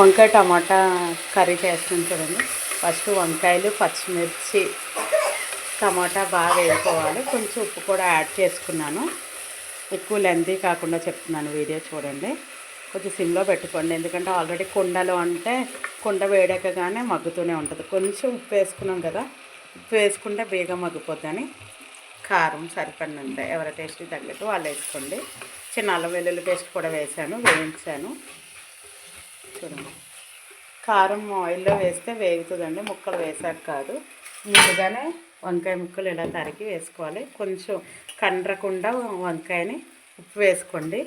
వంకాయ టమాటా కర్రీ చేస్తాను చూడండి. ఫస్ట్ వంకాయలు పచ్చిమిర్చి టమాటా బాగా వేసుకోవాలి కొంచెం ఉప్పు కూడా యాడ్ చేసుకున్నాను. ఎక్కువ లెంతీ కాకుండా చెప్తున్నాను వీడియో చూడండి. కొంచెం సిమ్లో పెట్టుకోండి. ఎందుకంటే ఆల్రెడీ కుండలో అంటే కుండ వేడకగానే మగ్గుతూనే ఉంటుంది. కొంచెం ఉప్పు వేసుకున్నాం కదా ఉప్పు వేసుకుంటే బేగా మగ్గిపోద్దని కారం సరిపడినంత ఎవరి టేస్ట్ తగ్గట్టు వాళ్ళు వేసుకోండి. చిన్న అల్లం వెల్లుల్లి పేస్ట్ కూడా వేసాను వేయించాను. చూడండి. కారం ఆయిల్లో వేస్తే వేగుతుందండి ముక్కలు వేసాక కాదు. ముందుగానే వంకాయ ముక్కలు ఇలా తరిగి వేసుకోవాలి. కొంచెం కండ్రకుండా వంకాయని ఉప్పు వేసుకోండి.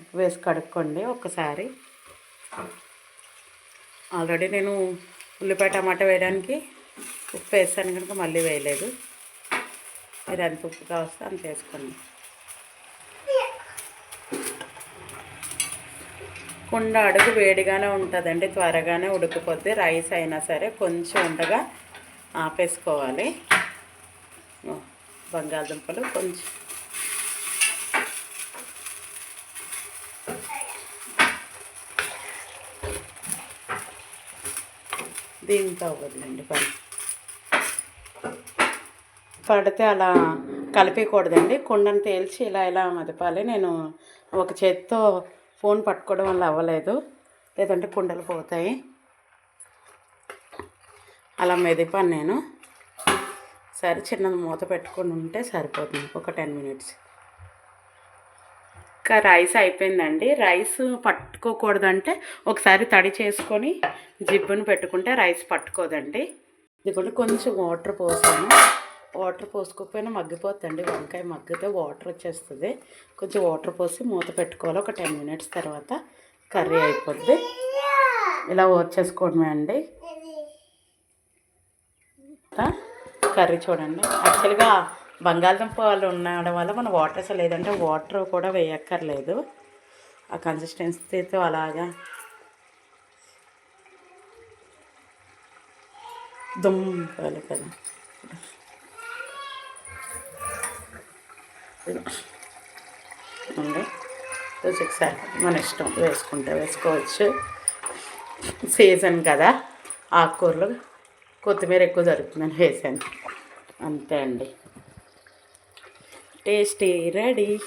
ఉప్పు వేసి కడుక్కోండి ఒక్కసారి ఆల్రెడీ నేను ఉల్లిపాయ టమాటా వేయడానికి ఉప్పు వేసాను కనుక మళ్ళీ వేయలేదు. మీరు ఎంత ఉప్పు కావస్తే అంత వేసుకోండి. కుండ అడుగు వేడిగానే ఉంటుందండి త్వరగానే ఉడికిపోతే రైస్ అయినా సరే కొంచెం ఉండగా ఆపేసుకోవాలి. బంగాళదుంపలు కొంచెం. దీంతో అవ్వదులేండి పని పడితే అలా కలిపేయకూడదండి. కుండను తేల్చి ఇలా ఇలా మదపాలి. నేను ఒక చేత్తో ఫోన్ పట్టుకోవడం వల్ల అవ్వలేదు. లేదంటే కుండలు పోతాయి. అలా మెదిపాను నేను. సరే చిన్నది మూత పెట్టుకొని ఉంటే సరిపోతుంది. ఒక టెన్ మినిట్స్. ఇంకా రైస్ అయిపోయిందండి. రైస్ పట్టుకోకూడదంటే ఒకసారి తడి చేసుకొని జిబ్బును పెట్టుకుంటే రైస్ పట్టుకోదండి. ఇది కూడా కొంచెం వాటర్ పోసాను. వాటర్ పోసుకోకపోయినా మగ్గిపోతుందండి. వంకాయ మగ్గితే వాటర్ వచ్చేస్తుంది. కొంచెం వాటర్ పోసి మూత పెట్టుకోవాలి. ఒక టెన్ మినిట్స్ తర్వాత కర్రీ అయిపోద్ది. ఇలా వచ్చేసుకోవడమే అండి. కర్రీ చూడండి. యాక్చువల్గా బంగాళదుంప వాళ్ళు ఉండడం వల్ల మన వాటర్ అసలు లేదంటే వాటర్ కూడా వేయక్కర్లేదు. ఆ కన్సిస్టెన్సీతో అలాగా దుంపలు కదా. ఉంది ఒకసారి మన ఇష్టం వేసుకుంటే వేసుకోవచ్చు. సీజన్ కదా ఆకుకూరలు కొత్తిమీర ఎక్కువ దొరుకుతుందని వేసాను. అంతే అండి. Tasty ready.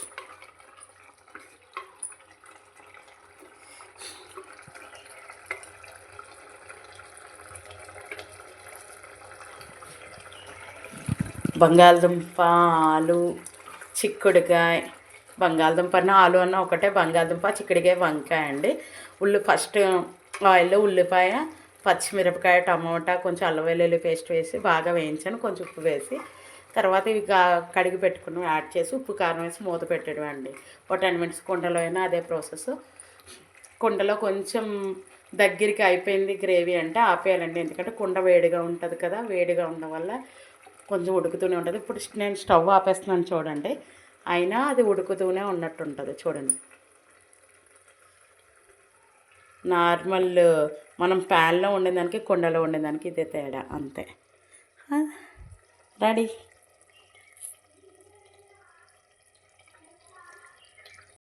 బంగాళదుంప ఆలు చిక్కుడుకాయ బంగాళదుంప అన్న ఆలు అన్న ఒకటే బంగాళదుంప చిక్కుడుకాయ వంకాయ అండి. ఉల్లి ఫస్ట్ ఆయిల్లో ఉల్లిపాయ పచ్చిమిరపకాయ టమోటా కొంచెం అల్లం వెల్లుల్లి పేస్ట్ వేసి బాగా వేయించాను కొంచెం ఉప్పు వేసి. తర్వాత ఇవి కడిగి పెట్టుకుని యాడ్ చేసి ఉప్పు కారం వేసి మూత పెట్టడం అండి. ఒక టెన్ మినిట్స్ కుండలో అయినా అదే ప్రాసెస్. కుండలో కొంచెం దగ్గరికి అయిపోయింది గ్రేవీ అంటే ఆపేయాలండి ఎందుకంటే కుండ వేడిగా ఉంటుంది కదా వేడిగా ఉండడం వల్ల కొంచెం ఉడుకుతూనే ఉంటుంది. ఇప్పుడు నేను స్టవ్ ఆపేస్తున్నాను చూడండి. అయినా అది ఉడుకుతూనే ఉన్నట్టు ఉంటుంది చూడండి. నార్మల్ మనం ప్యాన్లో ఉండేదానికి కుండలో ఉండేదానికి ఇదే తేడా. అంతే. రెడీ?